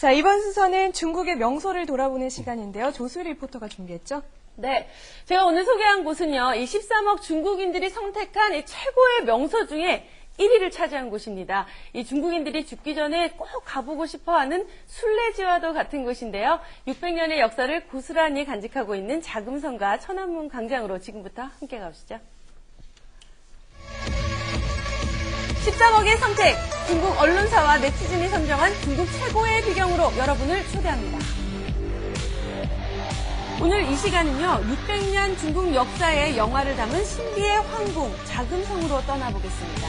자, 이번 순서는 중국의 명소를 돌아보는 시간인데요. 조수 리포터가 준비했죠? 네. 제가 오늘 소개한 곳은요, 이 13억 중국인들이 선택한 이 최고의 명소 중에 1위를 차지한 곳입니다. 이 중국인들이 죽기 전에 꼭 가보고 싶어 하는 순례지와도 같은 곳인데요. 600년의 역사를 고스란히 간직하고 있는 자금성과 천안문 광장으로 지금부터 함께 가보시죠. 13억의 선택! 중국 언론사와 네티즌이 선정한 중국 최고의 비경으로 여러분을 초대합니다. 오늘 이 시간은요, 600년 중국 역사의 영화를 담은 신비의 황궁, 자금성으로 떠나보겠습니다.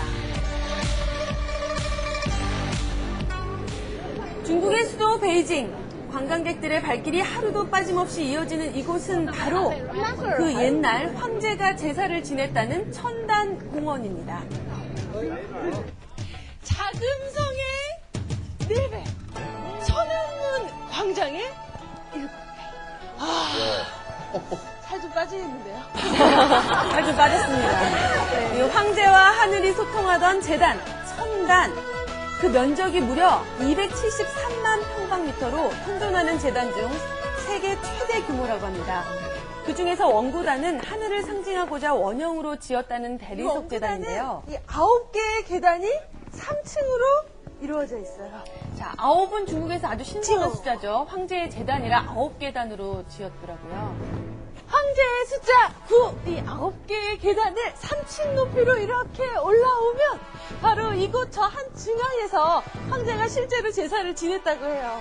중국의 수도 베이징. 관광객들의 발길이 하루도 빠짐없이 이어지는 이곳은 바로 그 옛날 황제가 제사를 지냈다는 천단 공원입니다. 자금성의 4배, 천안문 광장의 7배. 살좀 빠지겠는데요? 살 좀 빠졌습니다. 이 황제와 하늘이 소통하던 재단, 천단. 그 면적이 무려 273만 평방미터로 현존하는 재단 중 세계 최대 규모라고 합니다. 그 중에서 원구단은 하늘을 상징하고자 원형으로 지었다는 대리석 재단인데요. 이 아홉 개의 계단이 3층으로 이루어져 있어요. 자, 아홉은 중국에서 아주 신선한 숫자죠. 황제의 재단이라 아홉 계단으로 지었더라고요. 황제의 숫자 9, 이 아홉 개의 계단을 3층 높이로 이렇게 올라오면 바로 이곳 저 한 중앙에서 황제가 실제로 제사를 지냈다고 해요.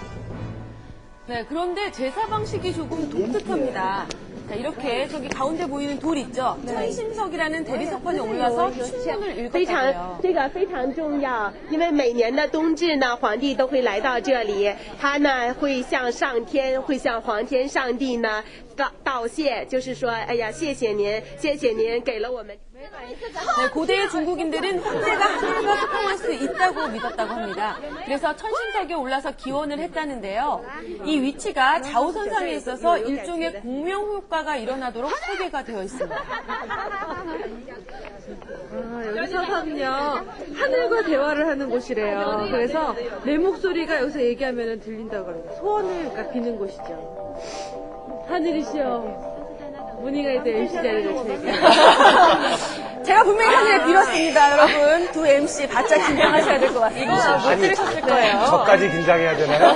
네, 그런데 제사 방식이 조금 독특합니다. 자, 이렇게 저기 가운데 보이는 돌 있죠? 천심석이라는 대리석판에 올라서 춘문을 非常 읽었다고요. 这个非常重要，因为每年的冬至呢，皇帝都会来到这里，他呢会向上天，会向皇天上帝呢 道道谢，就是说，哎呀，谢谢您，谢谢您给了我们。 네, 고대의 중국인들은 황제가 하늘과 소통할 수 있다고 믿었다고 합니다. 그래서 천심석에 올라서 기원을 했다는데요. 이 위치가 좌우선상에 있어서 일종의 공명 효과가 일어나도록 설계가 되어 있습니다. 아, 여기서 하면요 하늘과 대화를 하는 곳이래요. 그래서 내 목소리가 여기서 얘기하면 들린다고 그래요. 소원을 그러니까 비는 곳이죠. 하늘이시여 문희가 이제 MC 자리를 주니까 제가 분명히 하늘에 빌었습니다, 여러분. 두 MC 바짝 긴장하셔야 될 것 같습니다. 못 아니, 들으셨을 거예요. 저까지 긴장해야 되나요?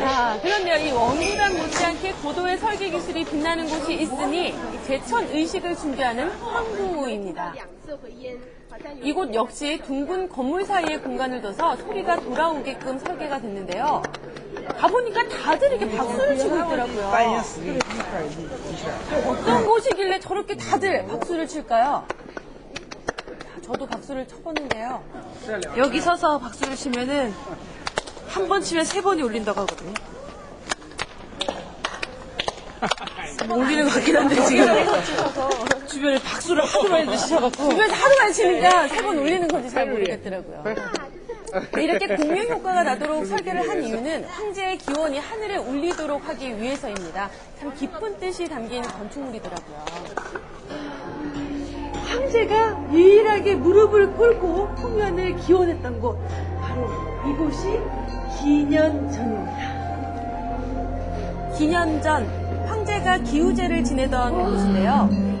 자, 그런데요, 이 원구단 못지않게 고도의 설계 기술이 빛나는 곳이 있으니 이 제천 의식을 준비하는 황궁우입니다. 이곳 역시 둥근 건물 사이에 공간을 둬서 소리가 돌아오게끔 설계가 됐는데요. 가보니까 다들 이렇게 박수를 치고 있더라고요. 어떤 곳이길래 저렇게 다들 박수를 칠까요? 자, 저도 박수를 쳐봤는데요. 여기 서서 박수를 치면은 한 번 치면 세 번이 울린다고 하거든요. 울리는 것 같긴 한데 지금 주변에 박수를 하도 많이 드시셔갖고 주변에서 하도 많이 치니까 세 번 울리는 건지 잘 모르겠더라고요. 네, 이렇게 공명 효과가 나도록 설계를 한 이유는 황제의 기원이 하늘에 울리도록 하기 위해서입니다. 참 깊은 뜻이 담긴 건축물이더라고요. 황제가 유일하게 무릎을 꿇고 홍련을 기원했던 곳 바로 이곳이 기년 전입니다. 기년 전, 황제가 기우제를 지내던 곳인데요.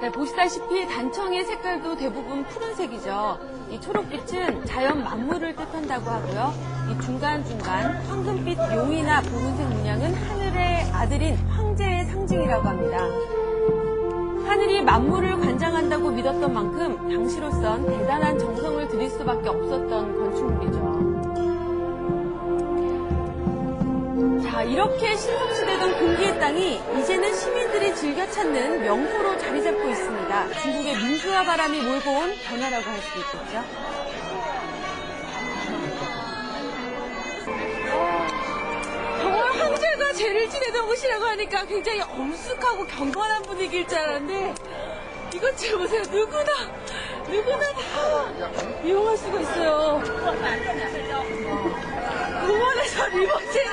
네, 보시다시피 단청의 색깔도 대부분 푸른색이죠. 이 초록빛은 자연 만물을 뜻한다고 하고요. 이 중간중간 황금빛 용이나 붉은색 문양은 하늘의 아들인 황제의 상징이라고 합니다. 하늘이 만물을 관장한다고 믿었던 만큼 당시로선 대단한 정성을 들일 수밖에 없었던 건축물이죠. 이렇게 신성시대던 금기의 땅이 이제는 시민들이 즐겨 찾는 명소로 자리 잡고 있습니다. 중국의 민주화 바람이 몰고 온 변화라고 할 수 있겠죠. 정말 하늘 죄를 지내던 곳이라고 하니까 굉장히 엄숙하고 경건한 분위기일 줄 알았는데 이것 좀 보세요. 누구나 누구나 다 이용할 수가 있어요. 공원에서 리본체,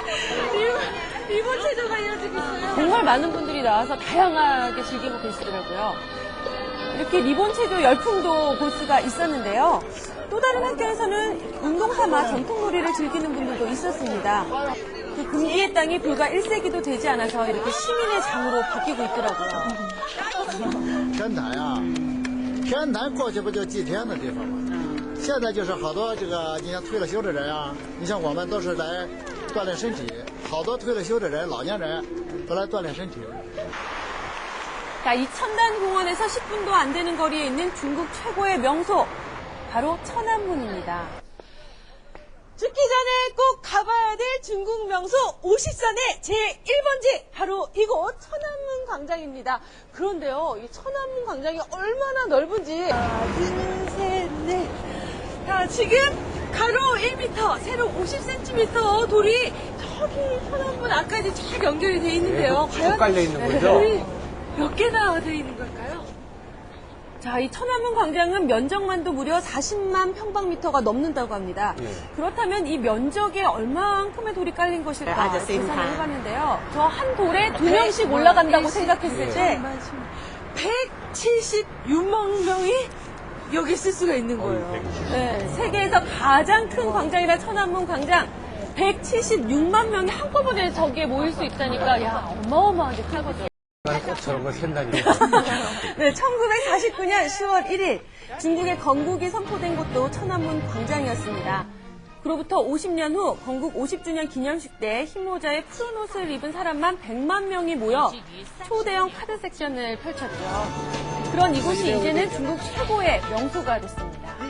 리본, 체조가 이어지고 있어요. 정말 많은 분들이 나와서 다양하게 즐기고 계시더라고요. 이렇게 리본 체조 열풍도 볼 수가 있었는데요. 또 다른 학교에서는 운동 삼아 전통놀이를 즐기는 분들도 있었습니다. 그 금기의 땅이 불과 1세기도 되지 않아서 이렇게 시민의 장으로 바뀌고 있더라고요. 그건 나야. 天坛过去不就祭天的地方吗？现在就是好多这个，你像退了休的人啊，你像我们都是来锻炼身体，好多退了休的人、老年人都来锻炼身体。 자, 이 천단 공원에서 10분도 안 되는 거리에 있는 중국 최고의 명소, 바로 천안문입니다. 죽기 전에 꼭 가봐야 될 중국 명소 50선의 제1번지 바로 이곳 천안문 광장입니다. 그런데요, 이 천안문 광장이 얼마나 넓은지 하나, 둘, 셋, 넷. 자, 지금 가로 1m, 세로 50cm 돌이 저기 천안문 앞까지 쫙 연결이 돼 있는데요. 쭉 네, 깔려 있는 거죠? 돌이 몇 개나 돼 있는 걸까요? 자, 이 천안문 광장은 면적만도 무려 40만 평방미터가 넘는다고 합니다. 예. 그렇다면 이 면적에 얼만큼의 돌이 깔린 것일까 아, 저 계산을. 해봤는데요. 저 한 돌에 두 명씩 올라간다고 생각했을 때 176만 명이 여기 있을 수가 있는 거예요. 네, 세계에서 가장 큰 광장이라 천안문 광장 176만 명이 한꺼번에 저기에 모일 수 있다니까 야 어마어마하게 크거든요. 꼭 저런 걸 샌다니. 네, 1949년 10월 1일 중국의 건국이 선포된 곳도 천안문 광장이었습니다. 그로부터 50년 후 건국 50주년 기념식 때 흰모자에 푸른 옷을 입은 사람만 100만 명이 모여 초대형 카드 섹션을 펼쳤죠. 그런 이곳이 이제는 중국 최고의 명소가 됐습니다.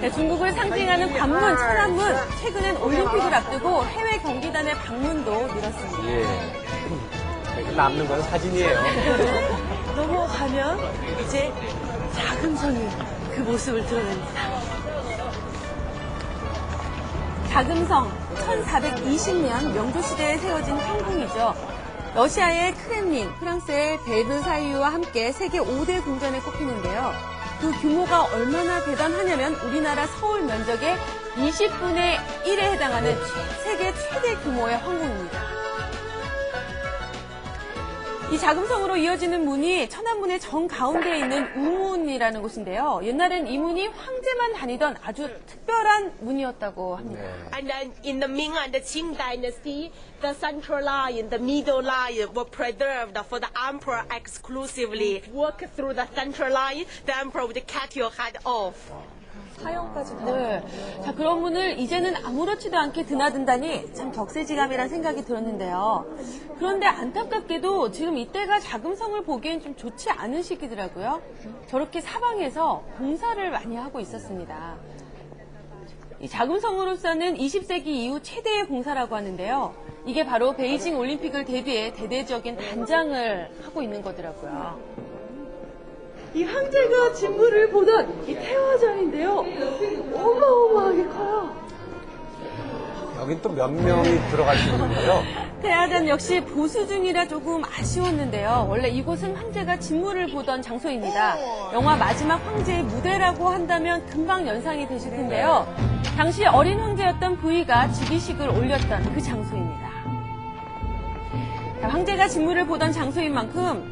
네, 중국을 상징하는 관문, 천안문. 최근엔 올림픽을 앞두고 해외 경기단의 방문도 늘었습니다. 예. 남는 건 사진이에요. 넘어가면 이제 자금성이 그 모습을 드러냅니다. 자금성, 1420년 명조시대에 세워진 황궁이죠. 러시아의 크렘린, 프랑스의 벨브사유와 함께 세계 5대 궁전에 꼽히는데요. 그 규모가 얼마나 대단하냐면 우리나라 서울 면적의 20분의 1에 해당하는 세계 최대 규모의 황궁입니다. 이 자금성으로 이어지는 문이 천안문의 정 가운데에 있는 우문이라는 곳인데요. 옛날엔 이 문이 황제만 다니던 아주 특별한 문이었다고 합니다. And then in the Ming and the Qing dynasty, the central line, the middle line were preserved for the emperor exclusively. Walk through the central line, the emperor would cut your head off. 사형까지 다. 네. 자, 그런 문을 이제는 아무렇지도 않게 드나든다니 참 격세지감이란 생각이 들었는데요. 그런데 안타깝게도 지금 이때가 자금성을 보기엔 좀 좋지 않은 시기더라고요. 저렇게 사방에서 공사를 많이 하고 있었습니다. 이 자금성으로서는 20세기 이후 최대의 공사라고 하는데요. 이게 바로 베이징 올림픽을 대비해 대대적인 단장을 하고 있는 거더라고요. 이 황제가 진물을 보던 이 태화전인데요. 어마어마하게 커요. 여긴 또 몇 명이 들어갈 수 있는 거예요? 태화전 역시 보수 중이라 조금 아쉬웠는데요. 원래 이곳은 황제가 진물을 보던 장소입니다. 영화 마지막 황제의 무대라고 한다면 금방 연상이 되실 텐데요. 당시 어린 황제였던 부위가 즉위식을 올렸던 그 장소입니다. 자, 황제가 진물을 보던 장소인 만큼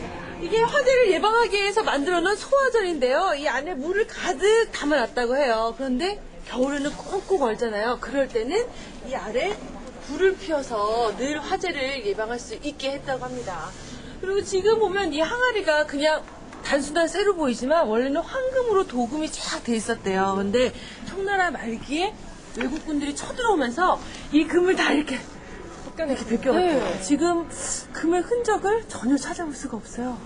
이게 화재를 예방하기 위해서 만들어 놓은 소화전인데요. 이 안에 물을 가득 담아놨다고 해요. 그런데 겨울에는 꽁꽁 얼잖아요. 그럴 때는 이 아래 불을 피워서 늘 화재를 예방할 수 있게 했다고 합니다. 그리고 지금 보면 이 항아리가 그냥 단순한 쇠로 보이지만 원래는 황금으로 도금이 쫙 돼 있었대요. 근데 청나라 말기에 외국군들이 쳐들어오면서 이 금을 다 이렇게 이렇게 벗겨갔대요. 지금 금의 흔적을 전혀 찾아볼 수가 없어요.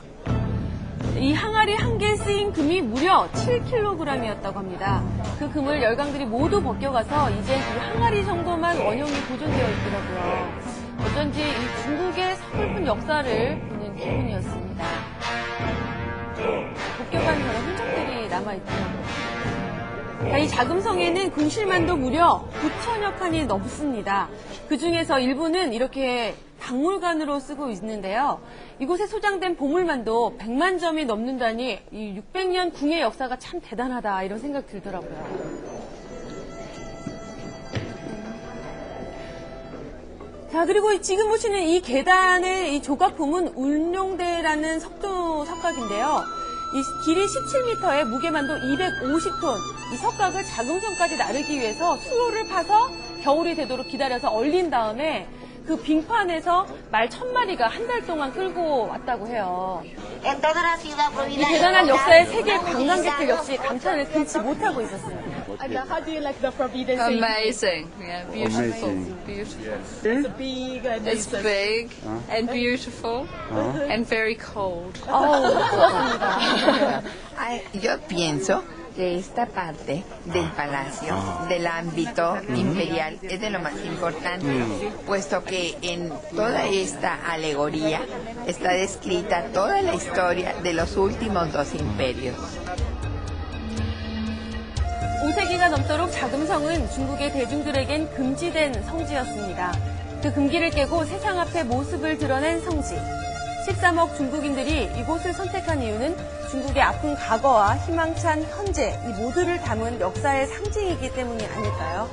이 항아리 한 개에 쓰인 금이 무려 7kg이었다고 합니다. 그 금을 열강들이 모두 벗겨가서 이제 이 항아리 정도만 원형이 보존되어 있더라고요. 어쩐지 이 중국의 서글픈 역사를 보는 기분이었습니다. 벗겨간 그런 흔적들이 남아있더라고요. 자, 이 자금성에는 궁실만도 무려 9천여 칸이 넘습니다. 그 중에서 일부는 이렇게 박물관으로 쓰고 있는데요. 이곳에 소장된 보물만도 100만 점이 넘는다니 이 600년 궁의 역사가 참 대단하다 이런 생각 들더라고요. 자, 그리고 지금 보시는 이 계단의 이 조각품은 울룡대라는 석도 석각인데요. 이 길이 17m에 무게만도 250톤. 이 석각을 자금성까지 나르기 위해서 수로를 파서 겨울이 되도록 기다려서 얼린 다음에 그 빙판에서 말 천마리가 한 달 동안 끌고 왔다고 해요. 이 대단한 역사에 세계 관광객들 역시 감탄을 금치 못하고 있었 And how do you like the forbidden? Amazing. Yeah, beautiful. Amazing. Beautiful. Yes. It's big and it's, big huh? and beautiful huh? and very cold. Oh. Yo pienso que esta parte del palacio, ah. del ámbito imperial, es de lo más importante, mm. puesto que en toda esta alegoría está descrita toda la historia de los últimos dos imperios. 5세기가 넘도록 자금성은 중국의 대중들에겐 금지된 성지였습니다. 그 금기를 깨고 세상 앞에 모습을 드러낸 성지. 13억 중국인들이 이곳을 선택한 이유는 중국의 아픈 과거와 희망찬 현재 이 모두를 담은 역사의 상징이기 때문이 아닐까요?